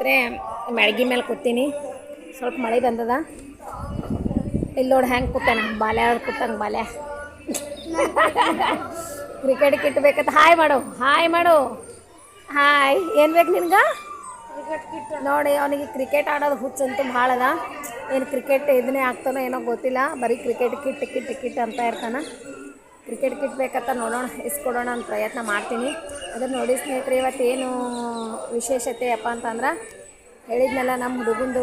ಅಂದರೆ ಮ್ಯಾಳ್ಗಿ ಮೇಲೆ ಕೂತೀನಿ. ಸ್ವಲ್ಪ ಮಳೆ ಬಂದದ. ಇಲ್ಲಿ ನೋಡಿ ಹೆಂಗೆ ಕೂತಾನ? ಬಾಲ್ಯ ಕೂತಂಗೆ ಬಾಲ್ಯ. ಕ್ರಿಕೆಟ್ ಕಿಟ್ ಬೇಕಂತ ಹಾಯ್ ಮಾಡು. ಹಾಯ್ ಮಾಡು. ಹಾಯ್ ಏನು ಬೇಕು ನಿನ್ಗೆ? ನೋಡಿ, ಅವನಿಗೆ ಕ್ರಿಕೆಟ್ ಆಡೋದು ಹುಚ್ಚಂತೂ ಭಾಳ ಅದ. ಏನು ಕ್ರಿಕೆಟ್ ಇದನ್ನೇ ಆಗ್ತಾನೋ ಏನೋ ಗೊತ್ತಿಲ್ಲ. ಬರೀ ಕ್ರಿಕೆಟ್ ಕಿಟ್ ಕಿಟ್ ಕಿಟ್ ಅಂತ ಇರ್ತಾನೆ. ಕ್ರಿಕೆಟ್ ಕಿಟ್ ಬೇಕಂತ ನೋಡೋಣ, ಇಸ್ಕೊಡೋಣ ಅಂತ ಪ್ರಯತ್ನ ಮಾಡ್ತೀನಿ. ಅದನ್ನು ನೋಡಿ ಸ್ನೇಹಿತರೆ, ಇವತ್ತೇನು ವಿಶೇಷತೆ ಅಪ್ಪ ಅಂತಂದ್ರೆ ಹೇಳಿದ್ನಲ್ಲ ನಮ್ಮ ಹುಡುಗಂದು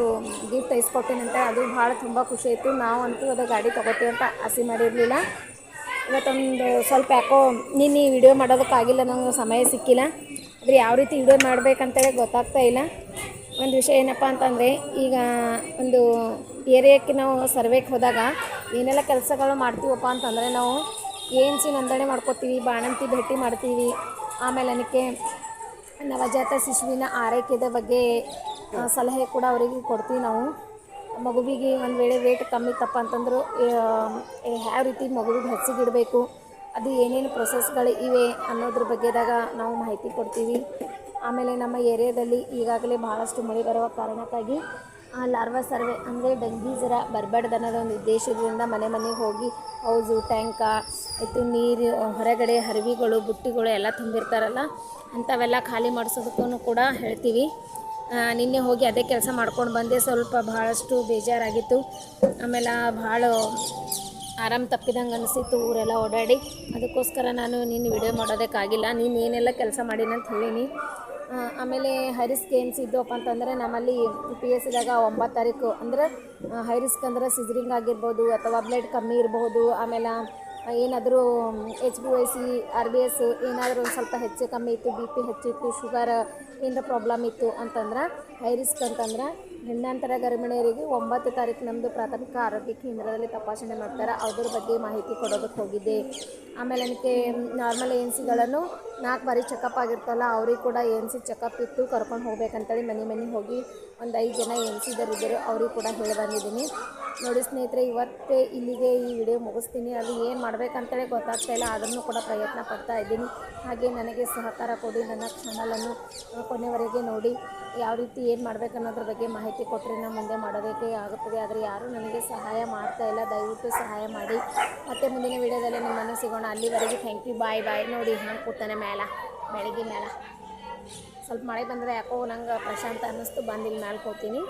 ಗಿಫ್ಟ್ ಇಸ್ಕೊಡ್ತೀನಿ ಅಂತ, ಅದು ಭಾಳ ತುಂಬ ಖುಷಿ ಆಯಿತು. ನಾವಂತೂ ಅದು ಗಾಡಿ ತೊಗೋತೀವಿ ಅಂತ ಆಸೆ ಮಾಡಿರಲಿಲ್ಲ. ಇವತ್ತೊಂದು ಸ್ವಲ್ಪ ಯಾಕೋ ನಿನ್ನೆ ವಿಡಿಯೋ ಮಾಡೋದಕ್ಕಾಗಿಲ್ಲ, ನಂಗೆ ಸಮಯ ಸಿಕ್ಕಿಲ್ಲ. ಆದರೆ ಯಾವ ರೀತಿ ವಿಡಿಯೋ ಮಾಡಬೇಕಂತೇಳಿ ಗೊತ್ತಾಗ್ತಾ ಇಲ್ಲ. ಒಂದು ವಿಷಯ ಏನಪ್ಪ ಅಂತಂದರೆ, ಈಗ ಒಂದು ಏರಿಯಾಕ್ಕೆ ನಾವು ಸರ್ವೆಗೆ ಹೋದಾಗ ಏನೆಲ್ಲ ಕೆಲಸಗಳು ಮಾಡ್ತೀವಪ್ಪ ಅಂತಂದರೆ, ನಾವು ಏನ್ಸಿ ನೋಂದಣಿ ಮಾಡ್ಕೋತೀವಿ, ಬಾಣಂತಿ ಭೇಟಿ ಮಾಡ್ತೀವಿ ಆಮೇಲೆ ಅದಕ್ಕೆ ನವಜಾತ ಶಿಶುವಿನ ಆರೈಕೆದ ಬಗ್ಗೆ ಸಲಹೆ ಕೂಡ ಅವರಿಗೆ ಕೊಡ್ತೀವಿ ನಾವು. ಮಗುವಿಗೆ ಒಂದು ವೇಳೆ ವೇಟ್ ಕಮ್ಮಿ ತಪ್ಪ ಅಂತಂದ್ರು ಯಾವ ರೀತಿ ಮಗುವಿಗೆ ಹಚ್ಚಿಗಿಡಬೇಕು ಅದು ಏನೇನು ಪ್ರೊಸೆಸ್ಗಳು ಇವೆ ಅನ್ನೋದ್ರ ಬಗ್ಗೆದಾಗ ನಾವು ಮಾಹಿತಿ ಕೊಡ್ತೀವಿ. ಆಮೇಲೆ ನಮ್ಮ ಏರಿಯಾದಲ್ಲಿ ಈಗಾಗಲೇ ಭಾಳಷ್ಟು ಮಳೆ ಬರುವ ಕಾರಣಕ್ಕಾಗಿ ಲಾರ್ವಾ ಸರ್ವೆ ಅಂದರೆ ಡೆಂಗಿ ಜ್ವರ ಬರಬಾರ್ದು ಅನ್ನೋದು ಒಂದು ಉದ್ದೇಶದಿಂದ ಮನೆ ಮನೆಗೆ ಹೋಗಿ ಹೌಸು, ಟ್ಯಾಂಕ, ಆಯಿತು ನೀರು, ಹೊರಗಡೆ ಹರಿವಿಗಳು ಬುಟ್ಟಿಗಳು ಎಲ್ಲ ತುಂಬಿರ್ತಾರಲ್ಲ, ಅಂಥವೆಲ್ಲ ಖಾಲಿ ಮಾಡಿಸೋದಕ್ಕೂ ಕೂಡ ಹೇಳ್ತೀವಿ. ನಿನ್ನೆ ಹೋಗಿ ಅದೇ ಕೆಲಸ ಮಾಡ್ಕೊಂಡು ಬಂದೆ, ಸ್ವಲ್ಪ ಭಾಳಷ್ಟು ಬೇಜಾರಾಗಿತ್ತು. ಆಮೇಲೆ ಭಾಳ ಆರಾಮ್ ತಪ್ಪಿದಂಗೆ ಅನಿಸಿತ್ತು, ಊರೆಲ್ಲ ಓಡಾಡಿ. ಅದಕ್ಕೋಸ್ಕರ ನಾನು ನಿನ್ನ ವಿಡಿಯೋ ಮಾಡೋದಕ್ಕಾಗಿಲ್ಲ ನೀನು ಏನೆಲ್ಲ ಕೆಲಸ ಮಾಡೀನಿ ಅಂತ ಹೇಳೀನಿ. ಆಮೇಲೆ ಹೈರಿಸ್ಕ್ ಏನು ಸಿದ್ದಪ್ಪ ಅಂತಂದರೆ ನಮ್ಮಲ್ಲಿ ಪಿ ಎಸ್ ಸಿದಾಗ ಒಂಬತ್ತು ತಾರೀಕು ಅಂದರೆ ಹೈರಿಸ್ಕ್ ಅಂದ್ರೆ ಸಿಜರಿಂಗ್ ಆಗಿರ್ಬೋದು ಅಥವಾ ಬ್ಲಡ್ ಕಮ್ಮಿ ಇರಬಹುದು ಆಮೇಲೆ ಏನಾದರೂ H B Y C R B S ಏನಾದರೂ ಒಂದು ಸ್ವಲ್ಪ ಹೆಚ್ಚು ಕಮ್ಮಿ ಇತ್ತು ಬಿ ಪಿ ಹೆಚ್ಚಿತ್ತು ಶುಗರ್ ಏನಾರ ಪ್ರಾಬ್ಲಮ್ ಇತ್ತು ಅಂತಂದ್ರೆ ಹೈ ರಿಸ್ಕ್ ಅಂತಂದ್ರೆ ಹೆಣ್ಣಂತರ ಗರ್ಭಿಣಿಯರಿಗೆ ಒಂಬತ್ತು ತಾರೀಕು ನಮ್ಮದು ಪ್ರಾಥಮಿಕ ಆರೋಗ್ಯ ಕೇಂದ್ರದಲ್ಲಿ ತಪಾಸಣೆ ಮಾಡ್ತಾರೆ. ಅದ್ರ ಬಗ್ಗೆ ಮಾಹಿತಿ ಕೊಡೋದಕ್ಕೆ ಹೋಗಿದ್ದೆ. ಆಮೇಲೆ ಅದಕ್ಕೆ ನಾರ್ಮಲ್ ಎನ್ ಸಿಗಳನ್ನು ನಾಲ್ಕು ಬಾರಿ ಚೆಕಪ್ ಆಗಿರ್ತಲ್ಲ, ಅವ್ರಿಗೆ ಕೂಡ ಎನ್ ಸಿ ಚೆಕಪ್ ಇತ್ತು, ಕರ್ಕೊಂಡು ಹೋಗ್ಬೇಕಂತೇಳಿ ಮನೆ ಮನೆ ಹೋಗಿ ಒಂದು ಐದು ಜನ ಎನ್ ಸಿದರಿದ್ದರು ಅವ್ರಿಗೆ ಕೂಡ ಹೇಳಿ ಬಂದಿದ್ದೀನಿ. ನೋಡಿ ಸ್ನೇಹಿತರೆ, ಇವತ್ತೇ ಇಲ್ಲಿಗೆ ಈ ವಿಡಿಯೋ ಮುಗಿಸ್ತೀನಿ. ಅದು ಏನು ಮಾಡಬೇಕಂತೇಳಿ ಗೊತ್ತಾಗ್ತಾ ಇಲ್ಲ ಅದನ್ನು ಕೂಡ ಪ್ರಯತ್ನ ಪಡ್ತಾ ಇದ್ದೀನಿ. ಹಾಗೆ ನನಗೆ ಸಹಕಾರ ಕೊಡಿ, ನನ್ನ ಚಾನಲನ್ನು ಕೊನೆವರೆಗೆ ನೋಡಿ. ಯಾವ ರೀತಿ ಏನು ಮಾಡಬೇಕನ್ನೋದ್ರ ಬಗ್ಗೆ ಮಾಹಿತಿ ಕೊಟ್ಟರೆ ನಾನು ಮುಂದೆ ಮಾಡೋದಕ್ಕೆ ಆಗುತ್ತದೆ. ಆದರೆ ಯಾರೂ ನನಗೆ ಸಹಾಯ ಮಾಡ್ತಾ ಇಲ್ಲ, ದಯವಿಟ್ಟು ಸಹಾಯ ಮಾಡಿ. ಮತ್ತೆ ಮುಂದಿನ ವಿಡಿಯೋದಲ್ಲಿ ನಿಮ್ಮನ್ನು ಸಿಗೋಣ. ಅಲ್ಲಿವರೆಗೆ ಥ್ಯಾಂಕ್ ಯು ಬಾಯ್ ಬಾಯ್ ನೋಡಿ ಹಾಂ ಕೂತಾನೆ ಮೇಲ ಬೆಳಗ್ಗೆ ಮೇಲೆ ಸ್ವಲ್ಪ ಮಳೆ ಬಂದರೆ ಯಾಕೋ ನಂಗೆ ಪ್ರಶಾಂತ ಅನ್ನಿಸ್ತು ಬಂದಿಲ್ಲ ಮೇಲೆ